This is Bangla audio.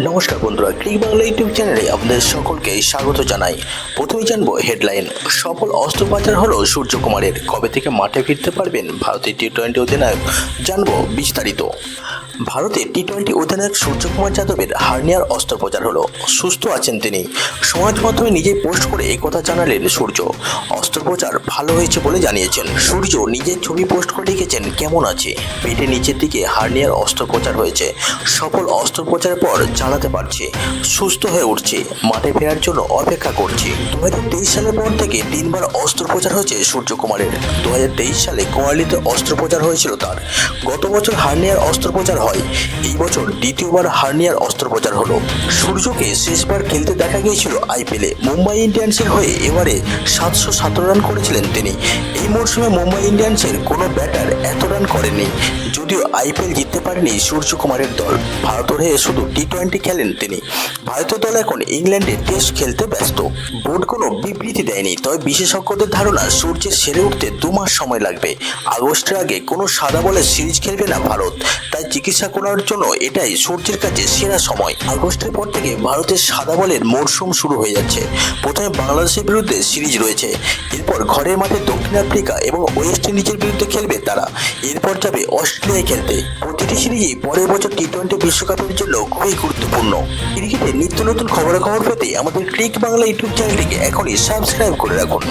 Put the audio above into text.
নমস্কার বন্ধুরা, ক্রিক বাংলা ইউটিউব চ্যানেলে আপনাদের সকলকে স্বাগত জানাই। প্রথমে জানব হেডলাইন, সফল অস্ত্রোপচার হলো সূর্যকুমারের। কবে থেকে মাঠে ফিরতে পারবেন ভারতের টি টোয়েন্টি অধিনায়ক? জানব বিস্তারিত। ভারতের টি টোয়েন্টি অধিনায়ক সূর্যকুমার যাদবের হার্নিয়ার অস্ত্রোপচার হলো। সুস্থ আছেন তিনি। সমাজ মাধ্যমে নিজেই পোস্ট করে একথা জানালেন সূর্য। অস্ত্রোপচার ভালো হয়েছে বলে জানিয়েছেন। সূর্য নিজের ছবি পোস্ট করে লিখেছেন কেমন আছে? পেটের নিচের দিকে হার্নিয়ার অস্ত্রোপচার হয়েছে। সফল অস্ত্রোপচারের পর জানাতে পারছি, সুস্থ হয়ে উঠছে, মাঠে ফেরার জন্য অপেক্ষা করছি। দু হাজার তেইশ সালের পর থেকে তিনবার অস্ত্রোপচার হয়েছে সূর্যকুমারের। দু হাজার তেইশ সালে কোয়ালিতে অস্ত্রোপচার হয়েছিল তার। গত বছর হার্নিয়ার অস্ত্রোপচার হয়। এই বছর দ্বিতীয়বার হার্নিয়ার অস্ত্রোপচার হলো। সূর্যকে শেষবার খেলতে দেখা গিয়েছিল আইপিএলে। মুম্বাই ইন্ডিয়ান্সের হয়ে এবারে সাতশো সতেরো রান করেছিলেন তিনি। এই মরশুমে মুম্বাই ইন্ডিয়ান্সের কোনো ব্যাটার এত রান করেনি যদিও আইপিএল জিততে পারেনি সূর্যকুমারের দল। ভারতের হয়ে শুধু টি টোয়েন্টি খেলেন তিনি। ভারতীয় দল এখন ইংল্যান্ডে টেস্ট খেলতে ব্যস্ত। বোর্ড কোনো বিবৃতি দেয়নি, তবে বিশেষজ্ঞদের ধারণা সূর্যের সেরে উঠতে দু মাস সময় লাগবে। আগস্টের আগে কোনো সাদা বলে সিরিজ খেলবে না ভারত, তাই চিকিৎসা করার জন্য এটাই সূর্যের কাছে সেরা সময়। আগস্টের পর থেকে ভারতের সাদা বলের মরশুম শুরু হয়ে যাচ্ছে। প্রথমে বাংলাদেশের বিরুদ্ধে সিরিজ রয়েছে। এরপর ঘরের মাঠে দক্ষিণ আফ্রিকা এবং ওয়েস্ট ইন্ডিজের বিরুদ্ধে খেলবে তারা। এরপর যাবে অস্ট্রেলিয়ায় খেলতে। প্রতিটি সিরিজই পরের বছর টি টোয়েন্টি বিশ্বকাপের জন্য খুবই গুরুত্বপূর্ণ। ক্রিকেটের নিত্য নতুন খবরাখবর পেতে আমাদের ক্রিক বাংলা ইউটিউব চ্যানেলটিকে এখনই সাবস্ক্রাইব করে রাখুন।